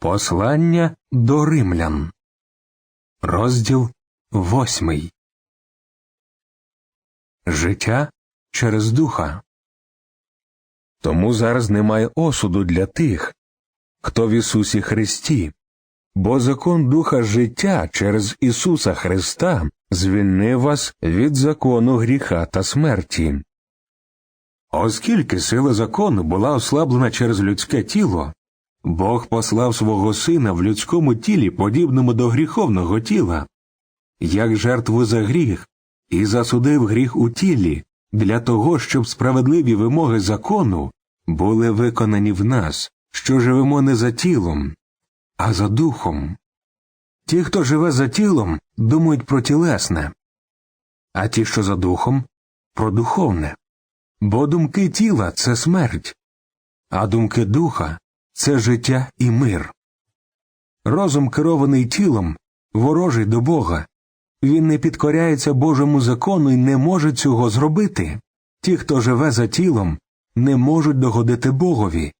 Послання до римлян. Розділ восьмий. Життя через духа. Тому зараз немає осуду для тих, хто в Ісусі Христі, бо закон духа життя через Ісуса Христа звільнив вас від закону гріха та смерті. Оскільки сила закону була ослаблена через людське тіло, Бог послав свого сина в людському тілі, подібному до гріховного тіла, як жертву за гріх, і засудив гріх у тілі для того, щоб справедливі вимоги закону були виконані в нас, що живемо не за тілом, а за духом. Ті, хто живе за тілом, думають про тілесне, а ті, що за духом, про духовне. Бо думки тіла це смерть, а думки духа це життя і мир. Розум, керований тілом, ворожий до Бога. Він не підкоряється Божому закону і не може цього зробити. Ті, хто живе за тілом, не можуть догодити Богові.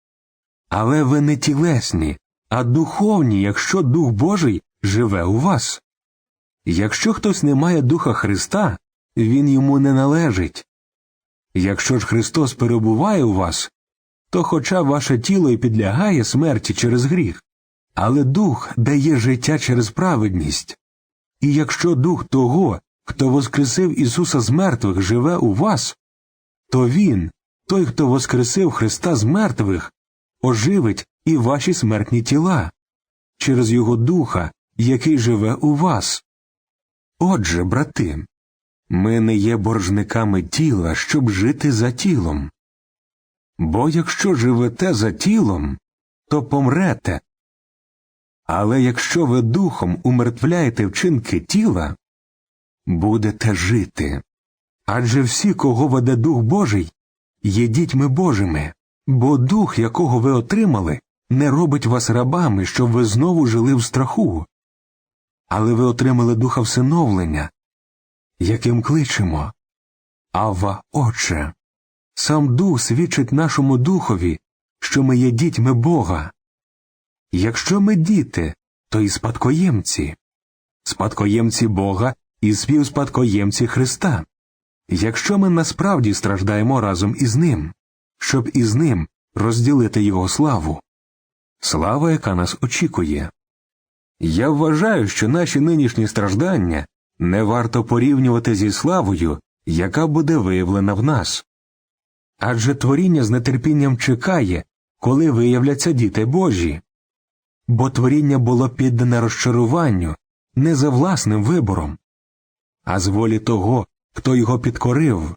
Але ви не тілесні, а духовні, якщо Дух Божий живе у вас. Якщо хтось не має Духа Христа, він йому не належить. Якщо ж Христос перебуває у вас, то хоча ваше тіло і підлягає смерті через гріх, але дух дає життя через праведність. І якщо дух того, хто воскресив Ісуса з мертвих, живе у вас, то Він, той, хто воскресив Христа з мертвих, оживить і ваші смертні тіла через Його Духа, який живе у вас. Отже, брати, ми не є боржниками тіла, щоб жити за тілом. Бо якщо живете за тілом, то помрете. Але якщо ви духом умертвляєте вчинки тіла, будете жити. Адже всі, кого веде Дух Божий, є дітьми Божими, бо дух, якого ви отримали, не робить вас рабами, щоб ви знову жили в страху. Але ви отримали духа всиновлення, яким кличемо Ава Отче. Сам Дух свідчить нашому духові, що ми є дітьми Бога. Якщо ми діти, то і спадкоємці, спадкоємці Бога і співспадкоємці Христа. Якщо ми насправді страждаємо разом із Ним, щоб із Ним розділити Його славу, слава, яка нас очікує. Я вважаю, що наші нинішні страждання не варто порівнювати зі славою, яка буде виявлена в нас. Адже творіння з нетерпінням чекає, коли виявляться діти Божі. Бо творіння було піддане розчаруванню не за власним вибором, а з волі того, хто його підкорив,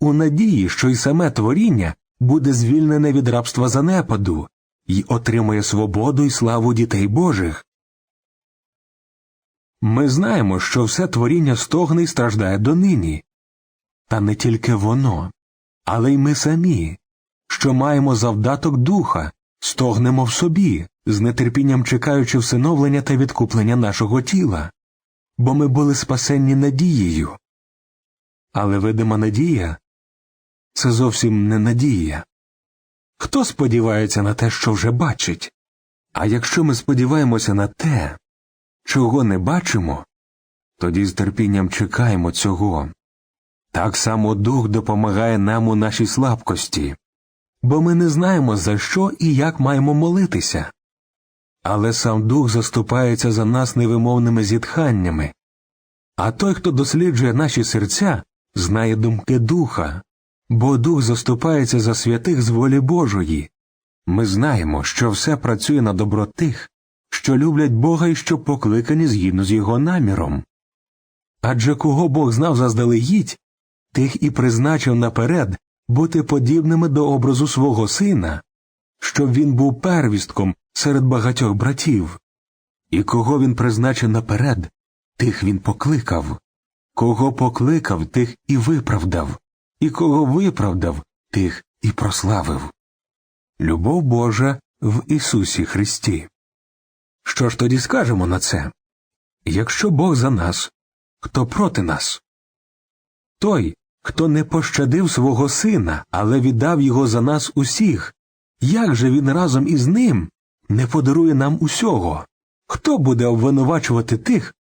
у надії, що й саме творіння буде звільнене від рабства занепаду і отримає свободу й славу дітей Божих. Ми знаємо, що все творіння стогне й страждає донині, та не тільки воно але й ми самі, що маємо завдаток духа, стогнемо в собі, з нетерпінням чекаючи всиновлення та відкуплення нашого тіла, бо ми були спасенні надією. Але видима надія це зовсім не надія. Хто сподівається на те, що вже бачить? А якщо ми сподіваємося на те, чого не бачимо, тоді з терпінням чекаємо цього. Так само Дух допомагає нам у нашій слабкості, бо ми не знаємо, за що і як маємо молитися. Але сам Дух заступається за нас невимовними зітханнями, а той, хто досліджує наші серця, знає думки Духа, бо Дух заступається за святих з волі Божої. Ми знаємо, що все працює на добро тих, що люблять Бога і що покликані згідно з його наміром. Адже кого Бог знав заздалегідь, тих і призначив наперед бути подібними до образу свого сина, щоб він був первістком серед багатьох братів, і кого він призначив наперед, тих він покликав, кого покликав, тих і виправдав, і кого виправдав, тих і прославив. Любов Божа в Ісусі Христі. Що ж тоді скажемо на це? Якщо Бог за нас, хто проти нас? Той, хто не пощадив свого сина, але віддав його за нас усіх, як же він разом із ним не подарує нам усього? Хто буде обвинувачувати тих,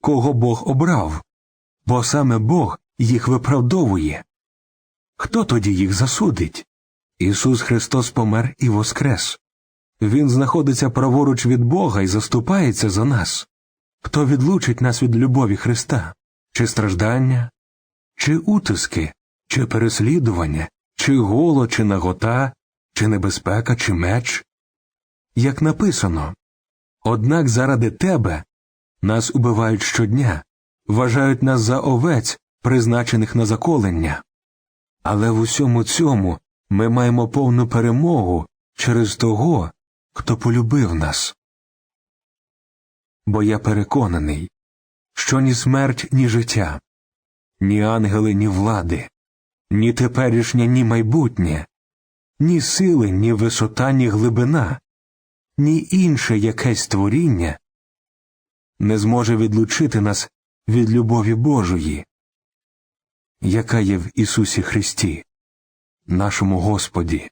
кого Бог обрав? Бо саме Бог їх виправдовує. Хто тоді їх засудить? Ісус Христос помер і воскрес. Він знаходиться праворуч від Бога і заступається за нас. Хто відлучить нас від любові Христа? Чи страждання, чи утиски, чи переслідування, чи голод, чи нагота, чи небезпека, чи меч? Як написано, однак заради тебе нас убивають щодня, вважають нас за овець, призначених на заколення. Але в усьому цьому ми маємо повну перемогу через того, хто полюбив нас. Бо я переконаний, що ні смерть, ні життя, ні ангели, ні влади, ні теперішнє, ні майбутнє, ні сили, ні висота, ні глибина, ні інше якесь творіння не зможе відлучити нас від любові Божої, яка є в Ісусі Христі, нашому Господі.